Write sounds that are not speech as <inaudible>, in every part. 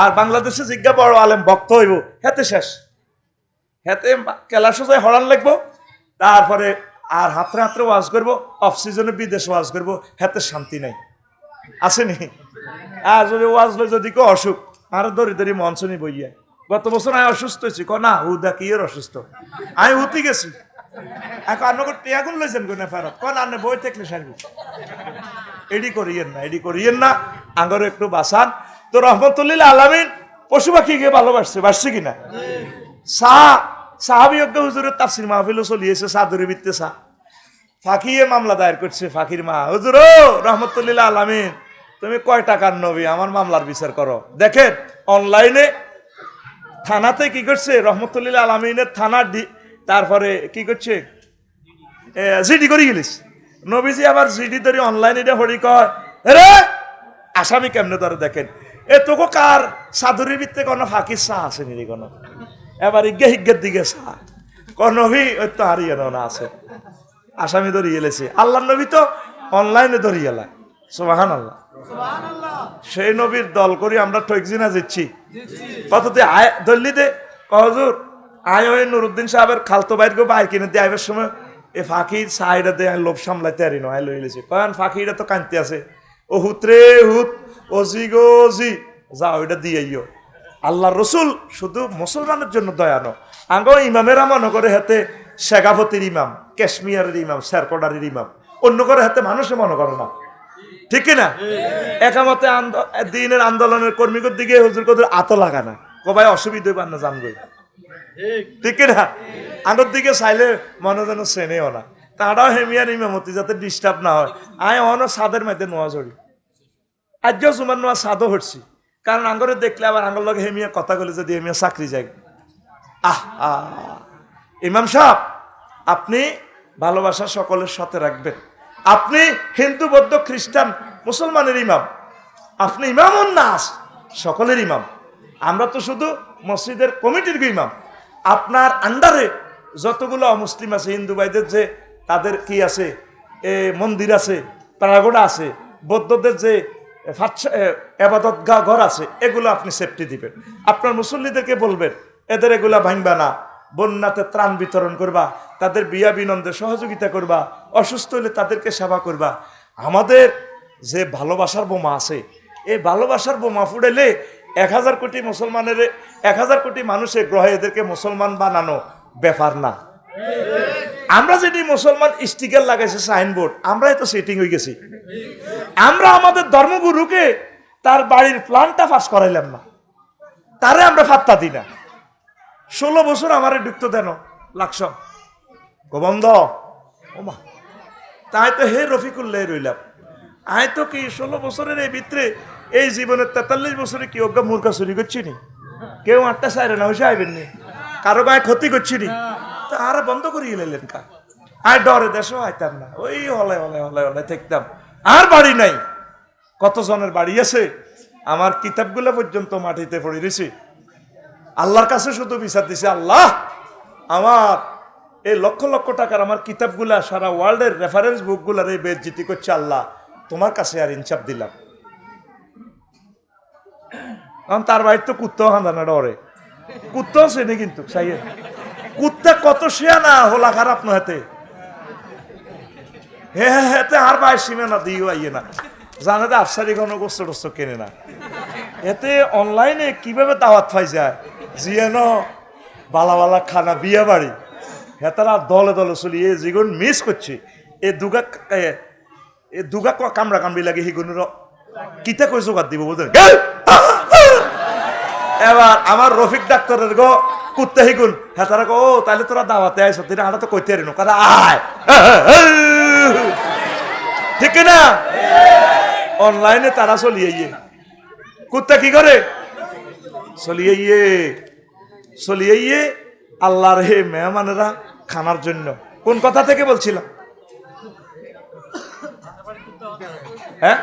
আর বাংলাদেশে জিজ্ঞা বড় আলেম ভক্ত হইব হেতে শেষ। হেতে কেলা সোজায় হরান লাগবো, তারপরে আর হাতরে হাতরে ওয়াজ করব অফ সিজনে বিদেশ ওয়াজ করব হেতে শান্তি নাই। আসেনি? আর যদি ওয়াজ লই যদি কেউ অসুখ, আর দরি দরি মঞ্চ নি বইয়া। গত বছর আমি অসুস্থ হয়েছি ক না হুদা কি এর অসুস্থ। আমি উঠি গেছি। এখন আপনাকে টিয়াগুন লইছেন কোনে কন আনে বই থাকলে সারবি। এডি করিয়েন না, এডি করিয়েন না আঙ্গর একটু বাসান তো রহমতুল্লিল আলামিন পশু পাখিকে ভালোবাসছে, বাসছে কিনা? সাহা সাহাবিয়জ্ঞ হুজুরের তাফসির মাহফিলও চলিয়েছে, সাদুরি বিত্তে সাহ ফাঁকিয়ে মামলা দায়ের করছে ফাঁকির মা। হুজুর ও রহমতুল্লিল্লাহ আলামিন তুমি কয় টাকার নবী? আমার মামলার বিচার করো। দেখেন, অনলাইনে থানাতে কি করছে? রহমতুল্লিল্লাহ আলামিনের থানা তারপরে কি করছে? জিডি করে গেলিস। নবীজি আবার জিডি ধরে অনলাইনে হরি কয় রে আসামি কেমনে ধরে দেখেন? এ তোকে কার? সাধুরির ভিত্তে কোনো ফাঁকির চা আছে নি কোনো। এবার ইজ্ঞে হিজ্ঞের দিকে চা কোন নবী ওই তো হারিয়ে না আছে। আসামি ধরিয়ে এলেছে আল্লাহ নবী তো অনলাইনে ধরিয়ে এলায়। সোবাহান আল্লাহ সেই নবীর দল করি আমরা ঠকজি না দিচ্ছি। কততে আয় ধরলি দে কহজুর আয় ওই নুরুদ্দিন সাহেবের খালতো বাইর গো বাইর কিনে দিয়ে আইবার সময় এ ফাঁকির সাইডে দিয়ে লোভ সামলাইতে পারি না লই লেছি কারণ ফাঁকিটা তো কানতে আছে। ও হুত রে হুত ও জি গো যা ওইটা দিয়ে আইও। আল্লাহ রসুল শুধু মুসলমানের জন্য দয়ানো আঙ্গ ইমামেরা মনে করে হাতে শেখাপতির ইমাম, কাশ্মীরের ইমাম, শেরকোডারের ইমাম। অন্য করে হাতে মানুষে মনে করে না। ঠিক কি না? একামতে দিনের আন্দোলনের কর্মীদের দিকে হুজুর কদুর আত লাগা না। কবাই অসুবিধা হইবার না জানবই ঠিক না? আনোর দিকে চাইলে মনে যেন চেনেও না। তারাও হেমিয়ার ইমামতি যাতে ডিস্টার্ব না হয়। আয় অন সাদের মধ্যে নোয়া জড়ি। আজও জুমার নোয়া সাদও হটছি কারণ আঙ্গরে দেখলে আবার আঙ্গর লগে হেমিয়া কথা বলে যদি হেমিয়া চাকরি যায়। আহ ইমাম সাহেব, আপনি ভালোবাসা সকলের সাথে রাখবেন। আপনি হিন্দু, বৌদ্ধ, খ্রিস্টান, মুসলমানের ইমাম। আপনি ইমামুন নাস সকলের ইমাম। আমরা তো শুধু মসজিদের কমিটির ইমাম। আপনার আন্ডারে যতগুলো অমুসলিম আছে, হিন্দু ভাইদের যে তাদের কি আছে, এ মন্দির আছে প্যারাগোডা আছে, বৌদ্ধদের যে এবাদত গা ঘর আছে, এগুলো আপনি সেফটি দিবেন। আপনার মুসল্লিদেরকে বলবেন, এদের এগুলা ভাঙবা না, বন্যাতে ত্রাণ বিতরণ করবা, তাদের বিয়া বিনন্দে সহযোগিতা করবা, অসুস্থ হলে তাদেরকে সেবা করবা। আমাদের যে ভালোবাসার বোমা আছে, এই ভালোবাসার বোমা ফুড়েলে এক হাজার কোটি মুসলমানের, এক হাজার কোটি মানুষের গ্রহে এদেরকে মুসলমান বানানো ব্যাপার না। আমরা যেটি মুসলমান স্টিকার লাগাইছে সাইনবোর্ড, আমরাই তো সেটিং হয়ে গেছি। আমরা আমাদের ধর্মগুরুকে তার বাড়ির প্ল্যানটা পাস করাইলাম না। তারে আমরা ফাত্তা দিই না। ষোলো বছর আমারে ঢুকতে দেন লাকস গোবন্ধ ওমা তাই তো হে রফিকুল্লাহ রইলাম। আয় তো কি ষোলো বছরের এই ভিতরে এই জীবনের তেতাল্লিশ বছরে কি অজ্ঞা মূর্খা চুরি করছি নি? কেউ আটটা সাইরে না হয়েছে আইবেন নি। কারও গায়ে ক্ষতি করছি নি। আর বন্ধ করিয়ে নিলেন কা? আয় ডরে দেশও আইতাম না। ওই হলে হলে হলে হলে থাকতাম। আর বাড়ি নাই। কত জনের বাড়ি আছে? আমার কিতাবগুলো পর্যন্ত মাটিতে পড়ে রয়েছে। আল্লাহর কাছে শুধু বিচার দিছে, আল্লাহ, আমার এই লক্ষ লক্ষ টাকার আমার কিতাবগুলা সারা ওয়ার্ল্ডের রেফারেন্স বুকগুলার এই বেজ্জিতি করছে আল্লাহ। তোমার কাছে আর ইনসাফ দিলাম। কারণ তার বাড়ির তো কুত্তাও হাঁদানা ডরে। কুত্তাও চেনে কিন্তু সাইয়ে কুত্তা কত শেয়া না হোলা খারাপ না হাতে। হে হে হেতে আর বাই সীমে না দিও আইয়ে না। জানে তো আফসারি কোনো গোস্ত টোস্ত কেনে না। এতে অনলাইনে কীভাবে দাওয়াত পাই যায়? জিয়ান বালা বালা খানা বিয়া বাড়ি। হেতারা দলে দলে চলি এ যেগুন মিস করছে। এ দুগা এ- দুগা কামড়া কামড়ি লাগে সেগুনের কিতা কই জোগাড় দিব বুঝলেন এবার আমার রফিক ডাক্তারের গো কুত্তে হিগুন হ্যাঁ গো ও তাহলে তোরা দাওয়াতে আইস তিনি আমরা তো কইতে রিনো কারা আয়। <laughs> ঠিক না অনলাইনে তারা চলিয়ে ইয়ে কুত্তা কি করে? চলিয়ে ইয়ে চলিয়ে ইয়ে আল্লাহর হে মেহমানেরা খানার জন্য। কোন কথা থেকে বলছিলাম? হ্যাঁ?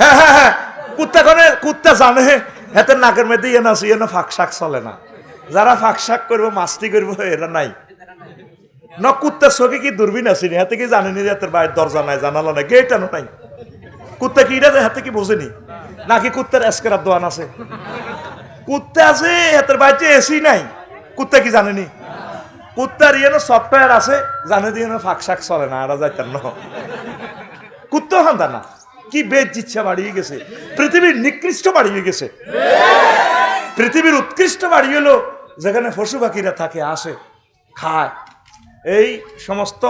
হ্যাঁ হ্যাঁ হ্যাঁ। কুত্তা কনে, কুত্তা জানে। হেতে নাকের মধ্যে ইয়ে না ইয়ে না, ফাঁক শাক চলে না। যারা ফাঁক শাক করব, মাস্তি করব, এরা নাই। ন কুত্তার চোখে কি দূরবীন আছে নি? হাতে কি জানেনি যে এতের বাইরের দরজা নাই, জানালো নাই গেটানো নাই? কুত্তা কি এটা হাতে কি বোঝেনি নাকি কুত্তার এসকেরার দোয়ান আছে? কুত্তা আছে, হাতের বাড়িতে এসি নাই। কুত্তা কি জানেনি কুত্তার ইয়ে সফটওয়্যার আছে, জানে দিয়ে ফাঁক শাক চলে না, এরা যাইতেন না। কুত্তা হান্দা না। কি বেদ ইচ্ছা বাড়িয়ে গেছে? পৃথিবীর নিকৃষ্ট বাড়িয়ে গেছে। পৃথিবীর উৎকৃষ্ট বাড়ি হলো, যেখানে পশু পাখিরা থাকে, আসে, খায়। এই সমস্ত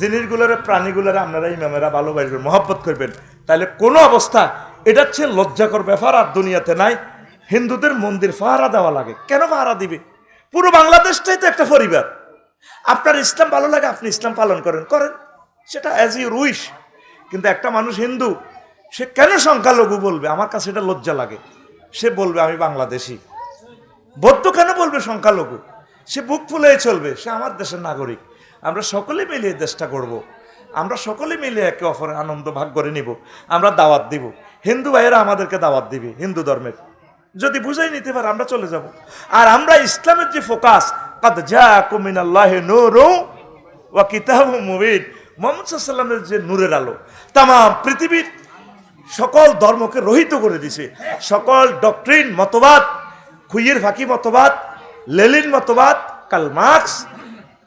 জিনিসগুলোর, প্রাণীগুলোর আপনারা ইমামেরা ভালোবাসবেন, মহব্বত করবেন। তাহলে কোনো অবস্থা? এটা হচ্ছে লজ্জাকর ব্যাপার, আর দুনিয়াতে নাই। হিন্দুদের মন্দির ফাহারা দেওয়া লাগে। কেন ফাহারা দিবে? পুরো বাংলাদেশটাই তো একটা পরিবার। আপনার ইসলাম ভালো লাগে, আপনি ইসলাম পালন করেন করেন। সেটা অ্যাজ ইউ উইশ কিন্তু একটা মানুষ হিন্দু, সে কেন সংখ্যালঘু বলবে? আমার কাছে এটা লজ্জা লাগে। সে বলবে, আমি বাংলাদেশি। বৌদ্ধ কেন বলবে সংখ্যালঘু? সে বুক ফুলে চলবে, সে আমার দেশের নাগরিক। আমরা সকলে মিলে এই দেশটা করব। আমরা সকলে মিলে একে অপরের আনন্দ ভাগ করে নিব। আমরা দাওয়াত দিব। হিন্দু ভাইয়েরা আমাদেরকে দাওয়াত দিবে, হিন্দু ধর্মের। যদি বুঝাই নিতে পারে, আমরা চলে যাব। আর আমরা ইসলামের যে ফোকাস, কাদ যা কুমিনাল্লাহ নূরু ওয়া কিতাবু মুবিন। মোহাম্মদ সাল্লামের যে নূরের আলো, তাম পৃথিবীর সকল ধর্মকে রহিত করে দিছে। সকল ডক্ট্রিন মতবাদ, খুইয়ের ফাঁকি মতবাদ, লেলিন মতবাদ কাল মার্কস,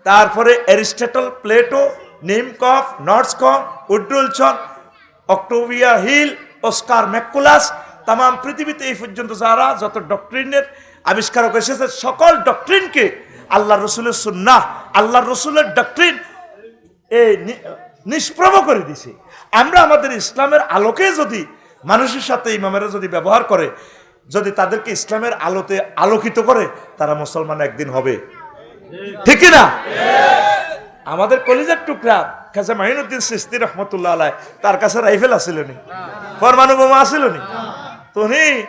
তারপরে Aristotle, Plato, Nimkoff নর্সকম Woodrow Wilson Octavia Hill, Oscar ম্যাকুলাস তাম পৃথিবীতে এই পর্যন্ত যারা যত ডক্ট্রিনের আবিষ্কারক এসেছে, সকল ডক্ট্রিনকে আল্লাহ রসুলের সুন্নাহ আল্লাহ রসুলের ডক্ট্রিন এ নি- নিষ্প্রভ করে দিছে। আমরা আমাদের ইসলামের আলোকে যদি মানুষের সাথে ইমামেরা যদি ব্যবহার করে, যদি তাদেরকে ইসলামের আলোতে আলোকিত করে, তারা মুসলমান একদিন হবে। ঠিক না? আমাদের কলিজার টুকরা খাজা মাহিনুদ্দিন সিস্তি রহমতুল্লাহ আলাই তার কাছে রাইফেল আসিল নি? পরমাণু বোমা আসিল নি? তো উনি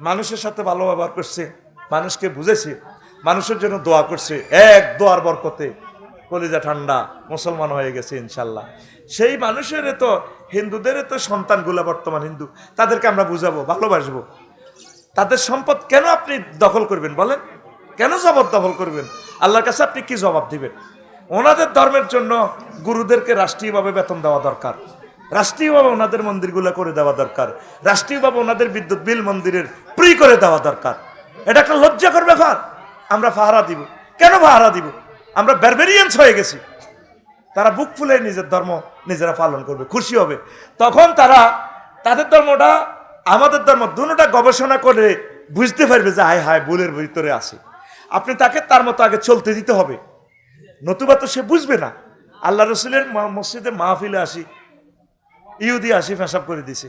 মানুষের সাথে ভালো ব্যবহার করছে, মানুষকে বুঝেছে, মানুষের জন্য দোয়া করছে, এক দোয়ার বরকতে। কলিজা ঠান্ডা, মুসলমান হয়ে গেছে ইনশাল্লাহ। সেই মানুষের তো, হিন্দুদের তো সন্তানগুলা বর্তমান হিন্দু, তাদেরকে আমরা বুঝাবো, ভালোবাসবো। তাদের সম্পদ কেন আপনি দখল করবেন বলেন? কেন জবাব জবরদখল করবেন? আল্লাহর কাছে আপনি কি জবাব দিবেন? ওনাদের ধর্মের জন্য গুরুদেরকে রাষ্ট্রীয়ভাবে বেতন দেওয়া দরকার। রাষ্ট্রীয়ভাবে ওনাদের মন্দিরগুলো করে দেওয়া দরকার। রাষ্ট্রীয়ভাবে ওনাদের বিদ্যুৎ বিল মন্দিরের ফ্রি করে দেওয়া দরকার। এটা একটা লজ্জাকর ব্যাপার। আমরা পাহারা দিব। কেন পাহারা দিব? আমরা ব্যারবেরিয়ান্স হয়ে গেছি। তারা বুক ফুলে নিজের ধর্ম নিজেরা পালন করবে, খুশি হবে। তখন তারা তাদের ধর্মটা, আমাদের ধর্ম দুটোটা গবেষণা করে বুঝতে পারবে যে, হায় হায়, ভুলের ভিতরে আছে। আপনি তাকে তার মতো আগে চলতে দিতে হবে। নতুবা তো সে বুঝবে না। আল্লাহ রসুলের মসজিদে মাহফিলে আসি, ইহুদি আসি, ফেসাব করে দিছে।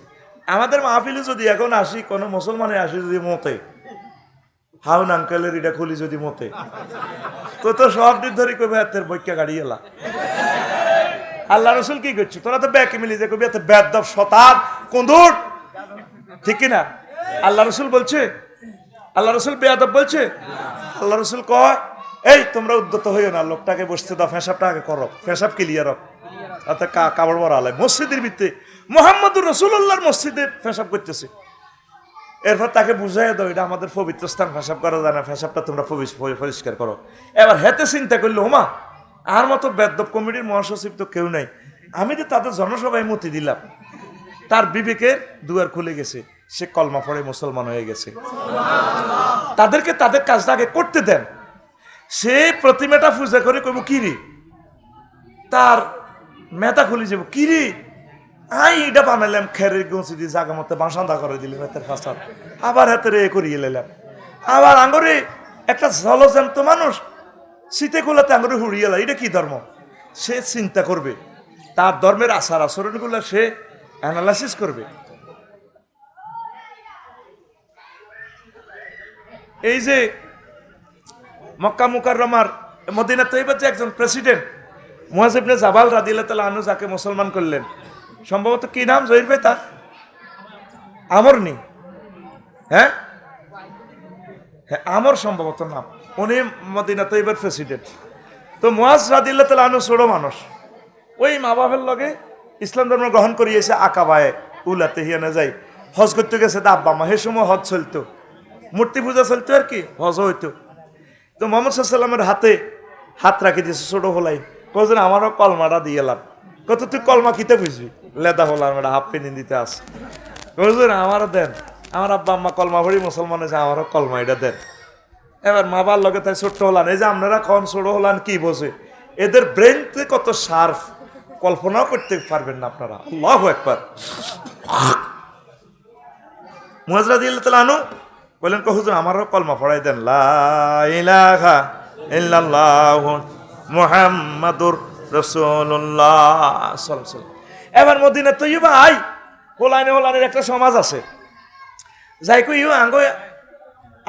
আমাদের মাহফিলে যদি এখন আসি, কোনো মুসলমানে আসি যদি মতে হাউন আঙ্কেলের এটা খুলি যদি মতে। তো তো সব দিন ধরে কবে বৈক্যা গাড়ি এলা। আল্লাহ রসুল কি করছ? তোরা তো ব্যাকে মিলি যে কবি এত ব্যাদ শতাব কুন্দুর। ঠিক না আল্লাহ রসুল বলছে? আল্লাহ রসুল বেয়াদব বলছে? আল্লাহ রসুল কয়, এই, তোমরা উদ্যত হইও না, লোকটাকে বসতে দাও ফেসাবটা আগে করো ফেসাব ক্লিয়ার হোক। অর্থাৎ কাপড় বড় আলাই। মসজিদের ভিত্তি মোহাম্মদুর রসুল্লাহর মসজিদে ফেসাব করতেছে। এরপর তাকে বুঝাই দাও, এটা আমাদের পবিত্র স্থান, ফেসাব করা যায় না। ফেসাবটা তোমরা পরিষ্কার করো। এবার হেতে চিন্তা করল, ওমা, আর মতো বেদ্যপ কমিটির মহাসচিব তো কেউ নাই। আমি তো তাদের জনসভায় মতি দিলাম, তার বিবেকের দুয়ার খুলে গেছে। সে কলমা পড়ে মুসলমান হয়ে গেছে। তাদেরকে তাদের কাজটা আগে করতে দেন। সে প্রতিমাটা পূজা করে কইব কিরি তার মেতা খুলে যাব। কিরি আই, এটা বানাইলাম খেরের গুঁচি দিয়ে জাগা মতো বাসান্দা করে দিলাম হাতের ফাঁসাদ আবার হাতের এ করিয়ে নিলাম। আবার আঙ্গরে একটা জলজান্ত মানুষ শীতে গোলাতে আঙ্গরে হুড়িয়ে এটা কি ধর্ম? সে চিন্তা করবে। তার ধর্মের আচার আচরণগুলো সে অ্যানালাইসিস করবে। এই যে মক্কা মুকাররমার মদিনা তৈবার যে একজন প্রেসিডেন্ট মুহাজিবনে জাবাল রাদিল্লাহ তালা আনু যাকে মুসলমান করলেন সম্ভবত কি নাম, জহির ভাই? তার? আমর নি হ্যাঁ? হ্যাঁ আমর সম্ভবত নাম। উনি মদিনা তৈবার প্রেসিডেন্ট তো মুয়াজ রাদিল্লাহ তালা আনু ছোড়ো মানুষ। ওই মা বাপের লগে ইসলাম ধর্ম গ্রহণ করিয়েছে আকাবায়, উলাতে হিয়ানে যাই। হজ করতে গেছে তা আব্বা মা। হে সময় হজ চলতো। মূর্তি পূজা চলতো আর কি হজ হইতো। তো মোহাম্মদ সাল্লামের হাতে হাত রাখি দিয়েছে ছোট হলাই কোজন আমারও কলমাটা দিয়ে এলাম। কত তুই কলমা কিতে বুঝবি? লেদা হলার মেয়েটা হাফ পেনি দিতে আস। বুঝলেন আমারও দেন। আমার আব্বা আম্মা কলমা ভরি মুসলমান আছে আমারও কলমা এটা দেন। এবার মা বাবার লগে তাই ছোট্ট হলান। এই যে আপনারা কন ছোট হলান, কি বোঝে? এদের ব্রেন ব্রেনতে কত শার্প কল্পনাও করতে পারবেন না আপনারা। আল্লাহ একবার মুহাজরা দিল তাহলে আনু বললেন কো হুজুর, আমারও কলমা পড়াই দেন। লা ইলাহা ইল্লাল্লাহু মুহাম্মাদুর আলাইহি এবার মদিনা তৈবা আই হোলাইনে হোলানের একটা সমাজ আছে। যাই কই আঙ্গ,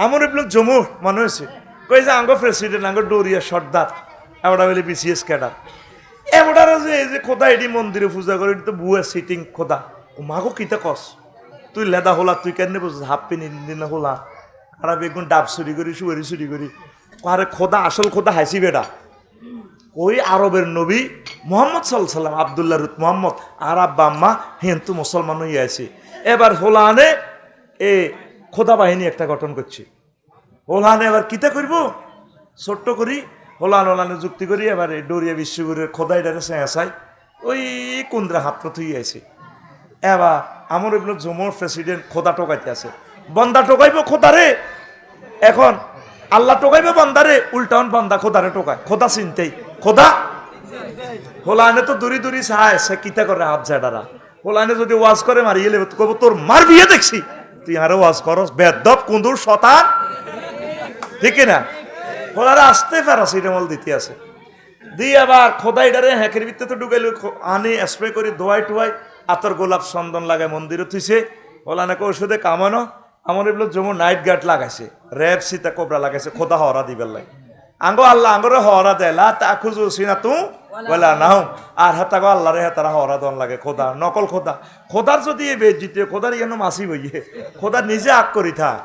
আমার এগুলো জমু মনে হয়েছে? কই যে আঙ্গ প্রেসিডেন্ট আঙ্গ ডোরিয়া সর্দার এবার বলে বিসিএস ক্যাডার এবার যে, এই যে খোদা এটি মন্দিরে পূজা করে এটি তো বুয়া সিটিং খোদা। ও মাগো কিতা কস? তুই লেদা হলা, তুই কেন বুঝছিস হাফ পেনি দিন হলা? আর বেগুন ডাব চুরি করি, সুয়ারি চুরি করি। আরে খোদা, আসল খোদা হাসি বেটা ওই আরবের নবী মোহাম্মদ সাল্লাহ সাল্লাম আবদুল্লাহ রুত মোহাম্মদ, আর আব্বা আম্মা হিন্দু মুসলমান হয়ে আছে এবার হোলানে এ খোদা বাহিনী একটা গঠন করছে। হোলানে এবার কিতা করব? ছোট্ট করি, হোলান হোলানে যুক্তি করি, এবার এই ডরিয়া বিশ্বগুরের খোদাই ডারে চেঁচাই ওই কুন্দ্রা হাত থুই আছে এবার আমার এগুলো জমর প্রেসিডেন্ট খোদা টোকাইতে আছে। বন্দা টোকাইব খোদারে? এখন আল্লাহ টোকাইবে বন্দারে? উল্টাউন বন্দা খোদারে টোকায়। খোদা চিনতেই। খোদা, হোলানে তো দূরি দূরি চায়, সে কিতা করে ঝাড়ারা হোলানে যদি ওয়াজ করে, মারিয়ে লেবে কব তোর মার বিয়ে দেখছি। তুই আরও ওয়াজ করস, বেদব, কুন্দুর, শতান। ঠিক না? হোলারে আসতে প্যারাসিটামল দিতে আছে। দিয়ে আবার খোদাই ডারে হ্যাকের ভিতরে তো আনি স্প্রে করে ধোয়াই টোয়াই, আতর গোলাপ চন্দন লাগায় মন্দিরে থুইছে। ওলানাকে ওষুধে কামানো? আমার এগুলো জমু নাইট গার্ড লাগাইছে, র্যাব সীতা কোবরা লাগাইছে, খোদা হরা দিবার লাগে আঙ্গো আল্লাহ আঙ্গরে হরা দেয় লা তা খুঁজু সিনা তু বলে নাও আর হাতা গো আল্লাহরে হাতারা হরা দন লাগে খোদা নকল খোদা। খোদার যদি এ বেদ জিতে খোদার ইয়ানো মাসি বইয়ে। খোদা নিজে আগ করি থাক।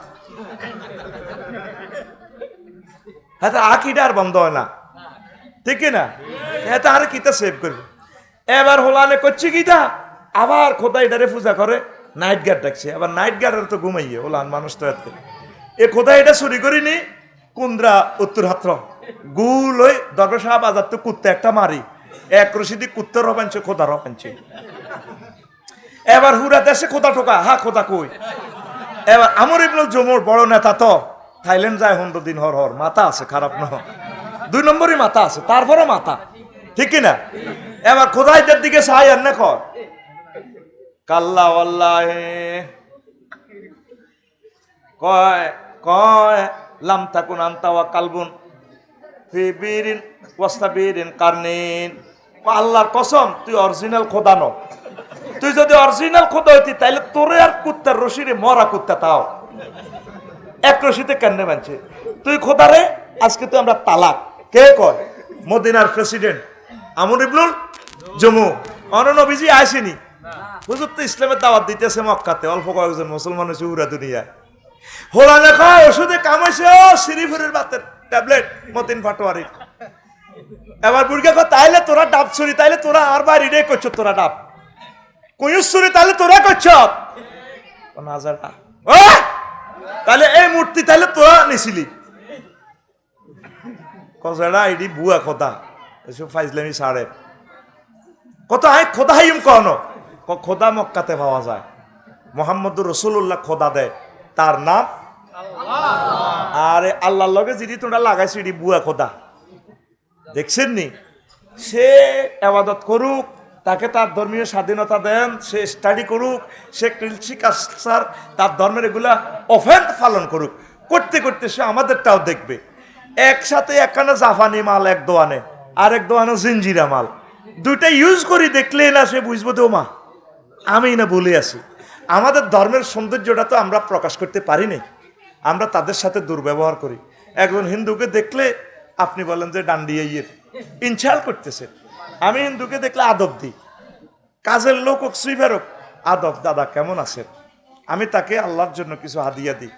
হ্যাঁ আকিটা আর বন্ধ হয় না। ঠিক না? এটা আর কিতা সেভ করবে? এবার হোলানে করছে কিতা আবার খোদা এটারে পূজা করে নাইট গার্ড ডাকছে। আবার নাইট গার্ডের তো ঘুমাইয়ে হোলান মানুষ তো এত। এ খোদা এটা চুরি করিনি কুন্দ্রা উত্তর হাত্র। গুল ওই দরবার সাহেব বাজার তো কুত্তে একটা মারি। এক রশিদি কুত্তের রবাঞ্চে খোদা রবাঞ্চে এবার হুরা দেশে খোদা টোকা হা খোদা কই? এবার আমর ইবনুল জমুর বড় নেতা তো, থাইল্যান্ড যায় হন্দ দিন হর হর, মাথা আছে, খারাপ নহ দুই নম্বরই মাথা আছে তারপরে মাথা, ঠিক না? এবার খোদাইদের দিকে সাহাই আর না কর। কাল্লা কয় কয় লাম থাকুন আন্তাওয়া কালবুন আল্লাহর কসম, তুই অরিজিনাল খোদা ন তুই যদি অরিজিনাল খোদা হইতি, তাইলে তোরে আর কুত্তার রশিরে মরা কুত্তা তাও। এক রশিতে কেন মানছে তুই খোদারে আজকে তুই আমরা তালাক। কে কয়? মদিনার প্রেসিডেন্ট আমর ইবনুল জম্মু অননবীজি আসেনি। হুজুর তো ইসলামের দাওয়াত দিতেছে মক্কাতে, অল্প কয়েকজন মুসলমান হয়েছে উড়া দুনিয়া হোলা দেখা ওষুধে কামাইছে, ও সিরিফুরের বাতের ট্যাবলেট, মতিন ফাটোয়ারি এবার বুড়িকে কয়, তাইলে তোরা ডাব ছুরি, তাইলে তোরা আর বাড়ি রে করছ তোরা ডাব। কুয়ুস ছুরি, তাইলে তোরা করছ? নাজারা ও তাহলে এই মূর্তি তাহলে তোরা নিছিলি? কজেরা এডি বুয়া খোদা, এসব ফাইজলামি সাড়ে কত আই খোদা হাইম কন ক- খোদা মক্কাতে পাওয়া যায়। মোহাম্মদুর রসুল্লাহ খোদা দেয় তার নাম? আরে আল্লাহর লগে যিনি তোমরা লাগাইছো এডি বুয়া খোদা। দেখছেন নি সে আবাদত করুক তাকে তার ধর্মীয় স্বাধীনতা দেন সে স্টাডি করুক সে কৃষি তার ধর্মের এগুলা অফেন পালন করুক। করতে করতে সে আমাদেরটাও দেখবে। একসাথে একখানে জাফানি মাল এক দোয়ানে আর এক দোয়ানে জিঞ্জিরা মাল। দুইটা ইউজ করি দেখলে না সে বুঝব তো মা আমি না বলে আছি আমাদের ধর্মের সৌন্দর্যটা তো আমরা প্রকাশ করতে পারি নাই। আমরা তাদের সাথে দুর্ব্যবহার করি। একজন হিন্দুকে দেখলে আপনি বলেন যে ডান্ডিয়া ইয়ের ইনশাল করতেছে। আমি হিন্দুকে দেখলে আদব দিই। কাজের লোক হোক সুইফার হোক, আদব, দাদা কেমন আছেন? আমি তাকে আল্লাহর জন্য কিছু হাদিয়া দিই।